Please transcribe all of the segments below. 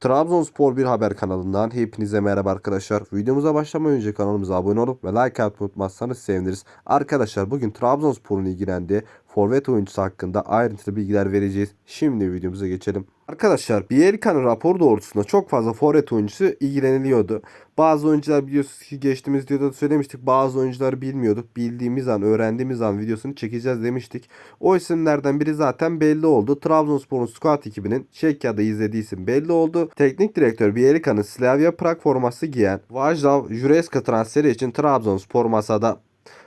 Trabzonspor bir haber kanalından hepinize merhaba arkadaşlar. Videomuza başlamadan önce kanalımıza abone olup ve like atmayı unutmazsanız seviniriz. Arkadaşlar bugün Trabzonspor'un ilgilendiği forvet oyuncusu hakkında ayrıntılı bilgiler vereceğiz. Şimdi videomuza geçelim. Arkadaşlar Bielka'nın rapor doğrultusunda çok fazla forvet oyuncusu ilgileniliyordu. Bazı oyuncular biliyorsunuz ki geçtiğimiz videoda da söylemiştik. Bazı oyuncuları bilmiyorduk. Bildiğimiz an, öğrendiğimiz an videosunu çekeceğiz demiştik. O isimlerden biri zaten belli oldu. Trabzonspor'un squad ekibinin Çekya'da izlediği isim belli oldu. Teknik direktör Bielka'nın Slavia Prag forması giyen Vajdav Jureska transferi için Trabzonspor masada.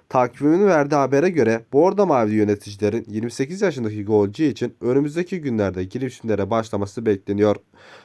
Takvimini verdiği habere göre Bordo Mavili yöneticilerin 28 yaşındaki golcü için önümüzdeki günlerde girişimlere başlaması bekleniyor.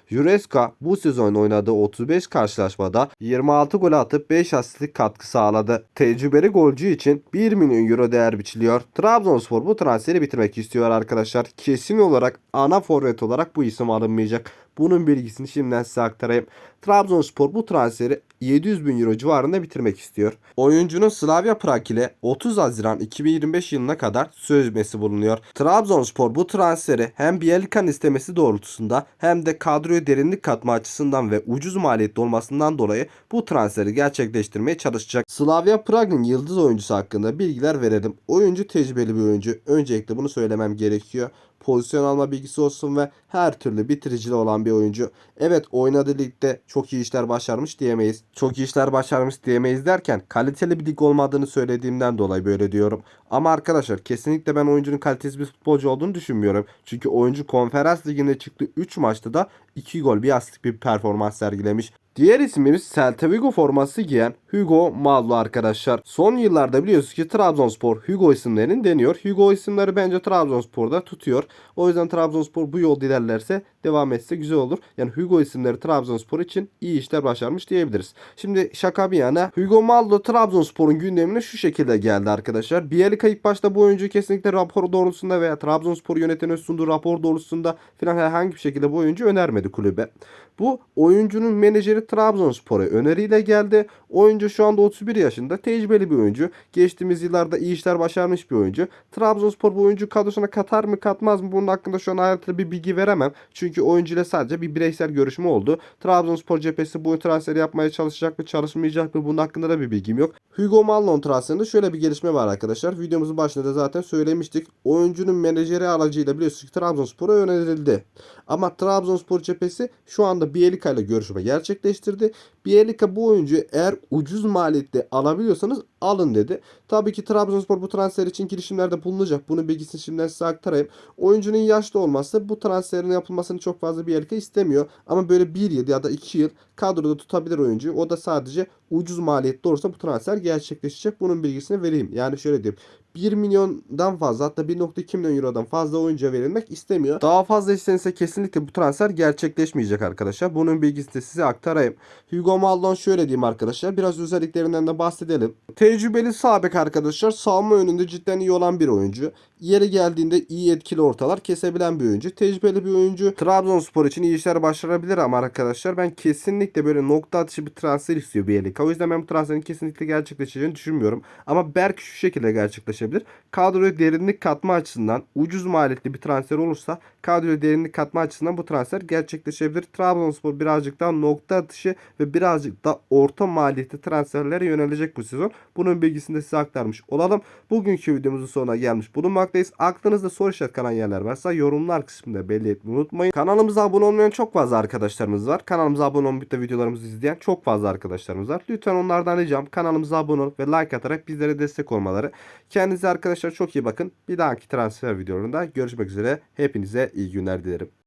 Jureska bu sezon oynadığı 35 karşılaşmada 26 gol atıp 5 asistlik katkı sağladı. Tecrübeli golcü için 1 milyon euro değer biçiliyor. Trabzonspor bu transferi bitirmek istiyor arkadaşlar. Kesin olarak ana forvet olarak bu isim alınmayacak. Bunun bilgisini şimdiden size aktarayım. Trabzonspor bu transferi 700 bin euro civarında bitirmek istiyor. Oyuncunun Slavia Prag ile 30 Haziran 2025 yılına kadar sözleşmesi bulunuyor. Trabzonspor bu transferi hem Bielka'nın istemesi doğrultusunda hem de kadroya derinlik katma açısından ve ucuz maliyetli olmasından dolayı bu transferi gerçekleştirmeye çalışacak. Slavia Prag'ın yıldız oyuncusu hakkında bilgiler verelim. Oyuncu tecrübeli bir oyuncu. Öncelikle bunu söylemem gerekiyor pozisyon alma bilgisi olsun ve her türlü bitiricili olan bir oyuncu. Evet oynadığı ligde çok iyi işler başarmış diyemeyiz. Çok iyi işler başarmış diyemeyiz derken kaliteli bir lig olmadığını söylediğimden dolayı böyle diyorum. Ama arkadaşlar kesinlikle ben oyuncunun kalitesiz bir futbolcu olduğunu düşünmüyorum. Çünkü oyuncu konferans liginde çıktı 3 maçta da 2 gol bir asistlik bir performans sergilemiş. Diğer ismimiz Celta Vigo forması giyen Hugo Mallo arkadaşlar. Son yıllarda biliyorsunuz ki Trabzonspor Hugo isimlerini deniyor. Hugo isimleri bence Trabzonspor'da tutuyor. O yüzden Trabzonspor bu yolda ilerlerse devam etse güzel olur. Yani Hugo isimleri Trabzonspor için iyi işler başarmış diyebiliriz. Şimdi şaka bir yana Hugo Mallo Trabzonspor'un gündemine şu şekilde geldi arkadaşlar. Bielika ilk başta bu oyuncuyu kesinlikle rapor doğrultusunda veya Trabzonspor yönetimine sunduğu rapor doğrultusunda falan herhangi bir şekilde bu oyuncu önermedi kulübe. Bu oyuncunun menajeri Trabzonspor'a öneriyle geldi. Oyuncu şu anda 31 yaşında. Tecrübeli bir oyuncu. Geçtiğimiz yıllarda iyi işler başarmış bir oyuncu. Trabzonspor bu oyuncu kadrosuna katar mı katmaz mı bunun hakkında şu an ayrıntılı bir bilgi veremem. Çünkü oyuncu ile sadece bir bireysel görüşme oldu. Trabzonspor cephesi bu transferi yapmaya çalışacak mı çalışmayacak mı bunun hakkında da bir bilgim yok. Hugo Mallon transferinde şöyle bir gelişme var arkadaşlar. Videomuzun başında da zaten söylemiştik. Oyuncunun menajeri aracıyla biliyorsunuz ki Trabzonspor'a önerildi. Ama Trabzonspor cephesi şu anda Bielika ile görüşme gerçekleştirdi. Bielika bu oyuncuyu eğer ucuz maliyette alabiliyorsanız alın dedi. Tabii ki Trabzonspor bu transfer için girişimlerde bulunacak. Bunun bilgisini şimdiden size aktarayım. Oyuncunun yaşlı olması bu transferin yapılmasını çok fazla Bielika istemiyor. Ama böyle bir yıl ya da iki yıl kadroda tutabilir oyuncuyu. O da sadece ucuz maliyette olursa bu transfer gerçekleşecek. Bunun bilgisini vereyim. Yani şöyle diyeyim. 1 milyondan fazla hatta 1.2 milyon eurodan fazla oyuncuya verilmek istemiyor. Daha fazla istenirse kesinlikle bu transfer gerçekleşmeyecek arkadaşlar. Bunun bilgisini de size aktarayım. Hugo Mallon şöyle diyeyim arkadaşlar. Biraz özelliklerinden de bahsedelim. Tecrübeli sağ bek arkadaşlar. Savunma önünde cidden iyi olan bir oyuncu. Yeri geldiğinde iyi etkili ortalar kesebilen bir oyuncu. Tecrübeli bir oyuncu. Trabzonspor için iyi işler başarabilir ama arkadaşlar ben kesinlikle böyle nokta atışı bir transfer istiyor Bielika. O yüzden ben bu transferin kesinlikle gerçekleşeceğini düşünmüyorum. Ama belki şu şekilde gerçekleşebilir. Kadroya derinlik katma açısından ucuz maliyetli bir transfer olursa kadroya derinlik katma açısından bu transfer gerçekleşebilir. Trabzonspor birazcık daha nokta atışı ve birazcık da orta maliyetli transferlere yönelecek bu sezon. Bunun bilgisini de size aktarmış olalım. Bugünkü videomuzun sonuna gelmiş bulunmaktayız. Aklınızda soru işaret kalan yerler varsa yorumlar kısmında belli etmeyi unutmayın. Kanalımıza abone olmayan çok fazla arkadaşlarımız var. Kanalımıza abone olup de videolarımızı izleyen çok fazla arkadaşlarımız var. Lütfen onlardan ricam kanalımıza abone olup ve like atarak bizlere destek olmaları. Kendinize arkadaşlar çok iyi bakın. Bir dahaki transfer videolarında görüşmek üzere. Hepinize iyi günler dilerim.